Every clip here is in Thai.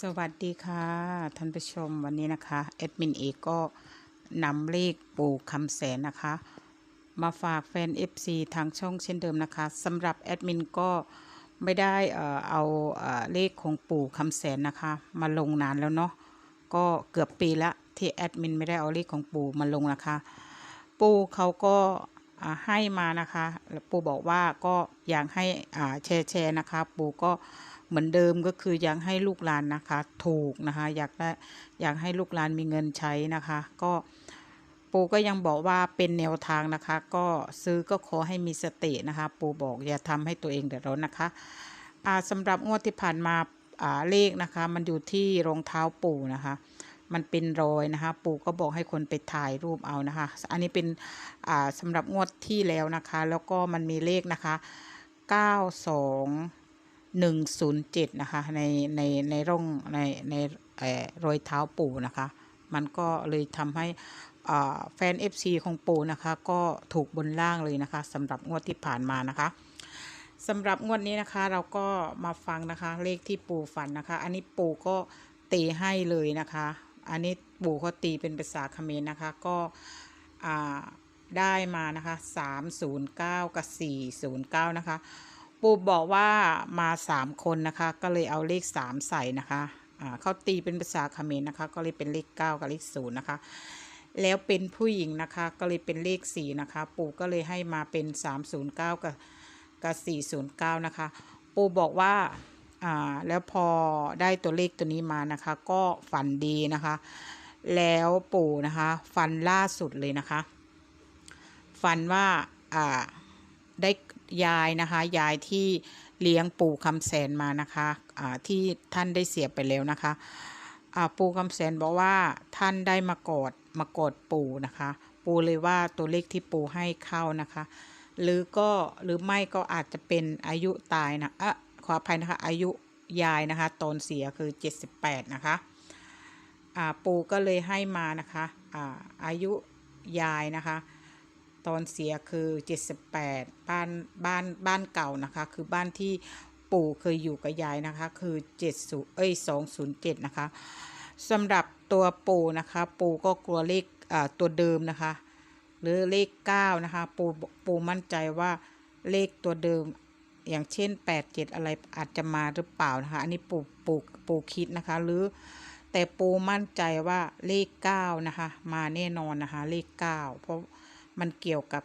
สวัสดีค่ะ ท่านผู้ชมวันนี้นะคะแอดมินเอกก็นำเลขปู่คำแสนนะคะ มาฝากแฟน FC ทางช่องเช่นเดิมนะคะสำหรับแอดมินก็ไม่ได้เออเอาเลขของปู่คำแสนนะคะ มาลงนานแล้วเนาะก็เกือบปีละที่แอดมินไม่ได้เอาเลขของปู่มาลงนะคะ ปู่เขาก็ให้มานะคะ ปู่บอกว่าก็อยากให้แชร์แชร์นะคะ ปู่ก็ เหมือนเดิมก็คืออยากให้ลูกหลานนะคะ ถูกนะคะ อยากได้อยากให้ลูกหลานมีเงินใช้นะคะ ก็ปู่ก็ยังบอกว่าเป็นแนวทางนะคะ ก็ซื้อก็ขอให้มีสตินะคะ ปู่บอกอย่าทำให้ตัวเองเดือดร้อนนะคะอ่าสำหรับงวดที่ผ่านมาอ่าเลขนะคะ มันอยู่ที่รองเท้าปู่นะคะมันเป็นรอยนะคะ ปู่ก็บอกให้คนไปถ่ายรูปเอานะคะ อันนี้เป็นอ่าสำหรับงวดที่แล้วนะคะ แล้วก็มันมีเลขนะคะ 92 107 นะคะ ในในในร่องในในเอ่อรอยเท้าปู่นะคะ มันก็เลยทำให้แฟน FC ของปู่นะคะ ก็ถูกบนล่างเลยนะคะสำหรับงวดที่ผ่านมานะคะสำหรับงวดนี้นะคะเราก็มาฟังนะคะ เลขที่ปู่ฝันนะคะ อันนี้ปู่ก็ตีให้เลยนะคะ อันนี้ปู่เขาตีเป็นภาษาเขมรนะคะ ก็อ่าได้มานะคะ 309 กับ 409 นะคะ ปู่บอกว่ามาสามคนนะคะ ก็เลยเอาเลขสามใส่นะคะอ่าเขาตีเป็นภาษาเขมรนะคะ ก็เลยเป็นเลขเก้ากับเลขศูนย์นะคะ แล้วเป็นผู้หญิงนะคะ ก็เลยเป็นเลขสี่นะคะ ปู่ก็เลยให้มาเป็นสามศูนย์เก้ากับกับสี่ศูนย์เก้านะคะ ปู่บอกว่าอ่าแล้วพอได้ตัวเลขตัวนี้มานะคะ ก็ฝันดีนะคะ แล้วปู่นะคะฟันล่าสุดเลยนะคะ ฝันว่าอ่า ได้ยายนะคะยายที่เลี้ยงปู่คำแสนมานะคะอ่าที่ท่านได้เสียไปแล้วนะคะปู่คำแสนบอกว่าท่านได้มากอดมากอดปู่นะคะ ปู่เลยว่าตัวเลขที่ปู่ให้เข้านะคะ หรือก็หรือไม่ก็อาจจะเป็นอายุตายนะอะขออภัยนะคะ อายุยายนะคะ ตอนเสียคือ 78 นะคะปู่ก็เลยให้มานะคะอาอายุยายนะคะ ตอนเสียคือ 78 บ้านบ้านบ้านเก่านะคะ คือบ้านที่ปู่เคยอยู่กับยายนะคะ คือ70เอ้ย207 นะคะสำหรับตัวปู่นะคะ ปู่ก็กลัวเลขอ่าตัวเดิมนะคะ หรือเลข 9 นะคะ ปู่ปู่มั่นใจว่าเลขตัวเดิมอย่างเช่น 8 7 อะไรอาจจะมาหรือเปล่านะคะ อันนี้ปู่ปู่ปู่คิดนะคะ หรือแต่ปู่มั่นใจว่าเลข 9 นะคะ มาแน่นอนนะคะ เลข 9 เพราะ มันเกี่ยวกับ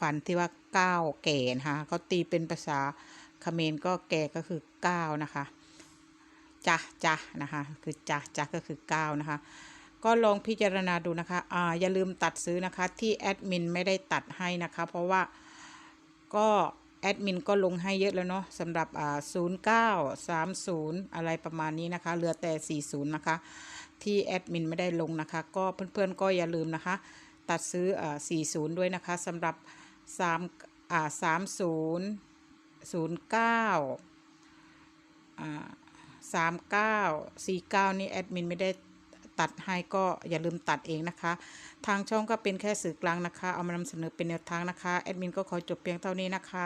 ฝันที่ว่าเก้าแก่นะคะเขาตีเป็นภาษาเขมรก็แก่ก็คือเก้านะคะจ้ะจ้ะนะคะคือจ้ะจ้ะก็คือเก้านะคะ ก็ลองพิจารณาดูนะคะอ่าอย่าลืมตัดซื้อนะคะที่แอดมินไม่ได้ตัดให้นะคะ เพราะว่าก็แอดมินก็ลงให้เยอะแล้วเนาะสำหรับอ่าศูนย์เก้าสามศูนย์อะไรประมาณนี้นะคะเหลือแต่สี่ศูนย์นะคะที่แอดมินไม่ได้ลงนะคะ ก็เพื่อนๆก็อย่าลืมนะคะ ตัดซื้อ 40 ด้วยนะคะสำหรับ3อ่า30 09อ่า39 49 นี่แอดมินไม่ได้ตัดให้ก็อย่าลืมตัดเองนะคะ ทางช่องก็เป็นแค่สื่อกลางนะคะ เอามานำเสนอเป็นแนวทางนะคะ แอดมินก็ขอจบเพียงเท่านี้นะคะ